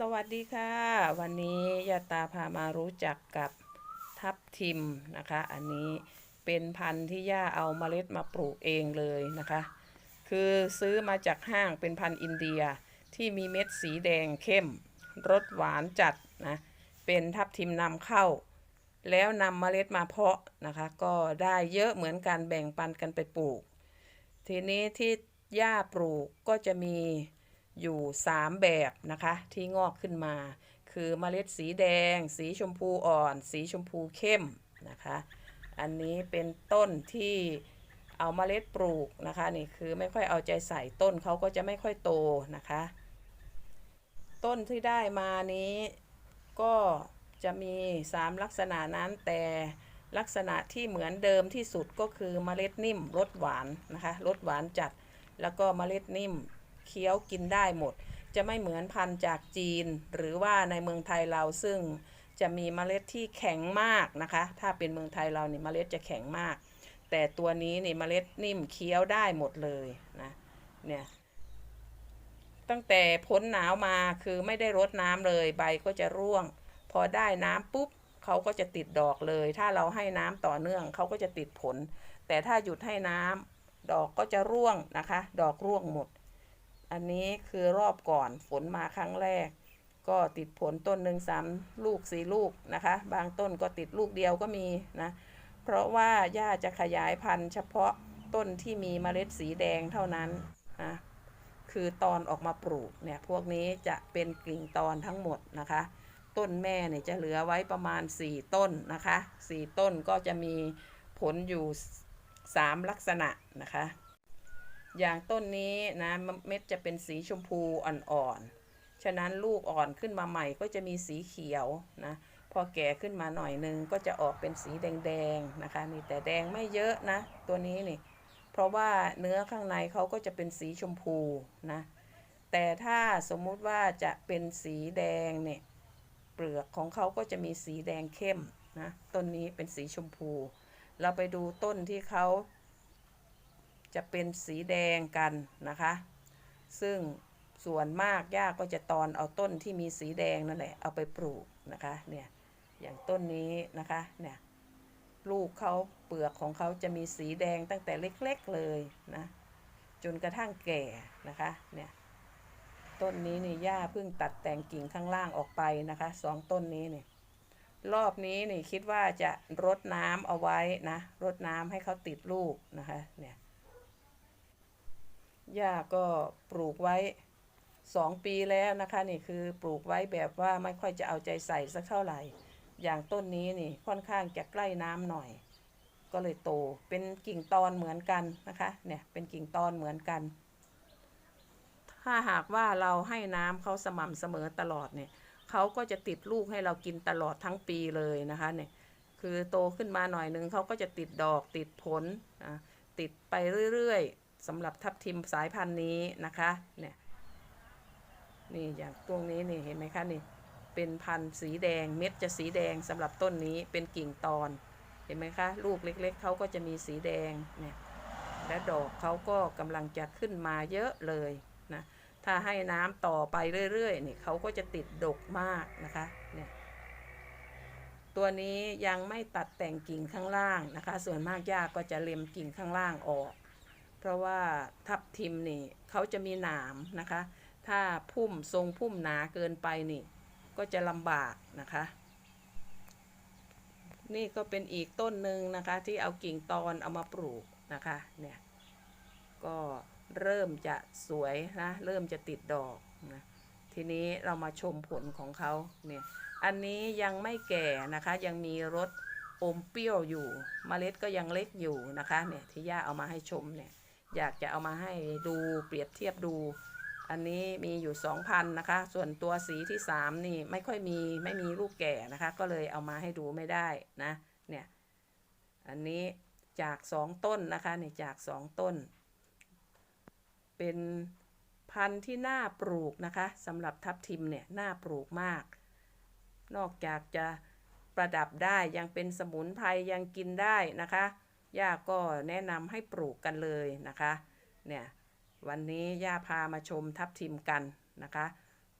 สวัสดีค่ะ วันนี้ยาตาพามารู้จักกับทับทิมนะคะ อันนี้เป็นพันธุ์ที่ย่าเอาเมล็ดมาปลูกเองเลยนะคะ คือซื้อมาจากห้างเป็นพันธุ์อินเดียที่มีเม็ดสีแดงเข้มรสหวานจัดนะเป็นทับทิมนำเข้า แล้วนำเมล็ดมาเพาะนะคะ ก็ได้เยอะเหมือนกันแบ่งปันกันไปปลูก ทีนี้ที่ย่าปลูกก็จะมี อยู่ 3 แบบนะคะที่งอกขึ้นมา คือเมล็ดสีแดง สีชมพูอ่อน สีชมพูเข้มนะคะ อันนี้เป็นต้นที่เอาเมล็ดปลูกนะคะนี่คือไม่ค่อยเอาใจใส่ต้นเขาก็จะไม่ค่อยโตนะคะ ต้นที่ได้มานี้ก็จะมี 3 ลักษณะนั้นแต่ลักษณะที่เหมือนเดิมที่สุดก็คือเมล็ดนิ่มรสหวานนะคะรสหวานจัดแล้วก็เมล็ดนิ่ม เคี้ยวกินได้หมด จะไม่เหมือนพันธุ์จากจีน หรือว่าในเมืองไทยเราซึ่งจะมีเมล็ดที่แข็งมากนะคะ ถ้าเป็นเมืองไทยเราเนี่ยเมล็ดจะแข็งมาก แต่ตัวนี้เนี่ยเมล็ดนิ่มเคี้ยวได้หมดเลยนะเนี่ยตั้งแต่พ้นหนาวมาคือไม่ได้รดน้ำเลยใบก็จะร่วง พอได้น้ำปุ๊บเขาก็จะติดดอกเลย ถ้าเราให้น้ำต่อเนื่องเขาก็จะติดผล แต่ถ้าหยุดให้น้ำดอกก็จะร่วงนะคะ ดอกร่วงหมด อันนี้คือรอบก่อนฝนมาครั้งแรก ก็ติดผลต้นหนึ่งสามลูกสี่ลูกนะคะ บางต้นก็ติดลูกเดียวก็มีนะ เพราะว่าหญ้าจะขยายพันธุ์เฉพาะต้นที่มีเมล็ดสีแดงเท่านั้นนะคือตอนออกมาปลูกเนี่ยพวกนี้จะเป็นกิ่งตอนทั้งหมดนะคะ ต้นแม่เนี่ยจะเหลือไว้ประมาณ 4 ต้นนะคะ 4 ต้นก็จะมีผลอยู่ 3 ลักษณะนะคะ อย่างต้นนี้นะเม็ดจะเป็นสีชมพูอ่อนๆ ฉะนั้นลูกอ่อนขึ้นมาใหม่ก็จะมีสีเขียวนะพอแก่ขึ้นมาหน่อยนึงก็จะออกเป็นสีแดงๆนะคะนี่แต่แดงไม่เยอะนะ ตัวนี้นี่ เพราะว่าเนื้อข้างในเขาก็จะเป็นสีชมพูนะแต่ถ้าสมมุติว่าจะเป็นสีแดงเนี่ยเปลือกของเขาก็จะมีสีแดงเข้มนะต้นนี้เป็นสีชมพู เราไปดูต้นที่เขา จะเป็นสีแดงกันนะคะ ซึ่งส่วนมากย่าก็จะตอนเอาต้นที่มีสีแดงนั่นแหละเอาไปปลูกนะคะเนี่ยอย่างต้นนี้นะคะเนี่ยลูกเขาเปลือกของเขาจะมีสีแดงตั้งแต่เล็กๆเลยนะจนกระทั่งแก่นะคะเนี่ยต้นนี้นี่ย่าเพิ่งตัดแต่งกิ่งข้างล่างออกไปนะคะสองต้นนี้นี่รอบนี้นี่คิดว่าจะรดน้ำเอาไว้นะรดน้ำให้เขาติดลูกนะคะเนี่ย ย่าก็ปลูกไว้สองปีแล้วนะคะนี่คือปลูกไว้แบบว่าไม่ค่อยจะเอาใจใส่สักเท่าไหร่ อย่างต้นนี้นี่ค่อนข้างจะใกล้น้ำหน่อย ก็เลยโตเป็นกิ่งตอนเหมือนกันนะคะเนี่ยเป็นกิ่งตอนเหมือนกัน ถ้าหากว่าเราให้น้ำเขาสม่ำเสมอตลอดเนี่ยเขาก็จะติดลูกให้เรากินตลอดทั้งปีเลยนะคะเนี่ยคือโตขึ้นมาหน่อยนึงเขาก็จะติดดอกติดผลติดไปเรื่อยๆ สำหรับทับทิมสายพันธุ์นี้นะคะเนี่ยนี่อย่างตรงนี้นี่เห็นไหมคะนี่เป็นพันธุ์สีแดงเม็ดจะสีแดงสำหรับต้นนี้เป็นกิ่งตอนเห็นไหมคะลูกเล็กๆเขาก็จะมีสีแดงเนี่ยและดอกเขาก็กำลังจะขึ้นมาเยอะเลยนะถ้าให้น้ำต่อไปเรื่อยๆนี่เขาก็จะติดดกมากนะคะเนี่ยตัวนี้ยังไม่ตัดแต่งกิ่งข้างล่างนะคะ ส่วนมากยากก็จะเล็มกิ่งข้างล่างออก เพราะว่าทับทิมนี่เขาจะมีหนามนะคะ ถ้าพุ่มทรงพุ่มหนาเกินไปนี่ ก็จะลำบากนะคะ นี่ก็เป็นอีกต้นหนึ่งนะคะ ที่เอากิ่งตอนเอามาปลูกนะคะเนี่ยก็เริ่มจะสวยนะเริ่มจะติดดอกนะทีนี้เรามาชมผลของเขาเนี่ยอันนี้ยังไม่แก่นะคะ ยังมีรสอมเปรี้ยวอยู่มเมล็ดก็ยังเล็กอยู่นะคะเนี่ยที่ย่าเอามาให้ชมเนี่ย อยากจะเอามาให้ดูเปรียบเทียบดู อันนี้มีอยู่ 2,000 นะคะ ส่วนตัวสีที่ 3 นี่ไม่ค่อยมีไม่มีลูกแก่นะคะ ก็เลยเอามาให้ดูไม่ได้นะเนี่ยอันนี้จาก 2 ต้นนะคะนี่จาก 2 ต้น เป็นพันธุ์ที่น่าปลูกนะคะสำหรับทับทิมเนี่ยน่าปลูกมาก นอกจากจะประดับได้ยังเป็นสมุนไพรยังกินได้นะคะ ย่าก็แนะนำให้ปลูกกันเลยนะคะเนี่ยวันนี้ย่าพามาชมทับทิมกันนะคะ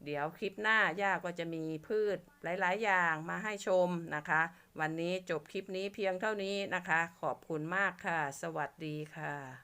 เดี๋ยวคลิปหน้าย่าก็จะมีพืชหลาย ๆ อย่างมาให้ชมนะคะ วันนี้จบคลิปนี้เพียงเท่านี้นะคะ ขอบคุณมากค่ะ สวัสดีค่ะ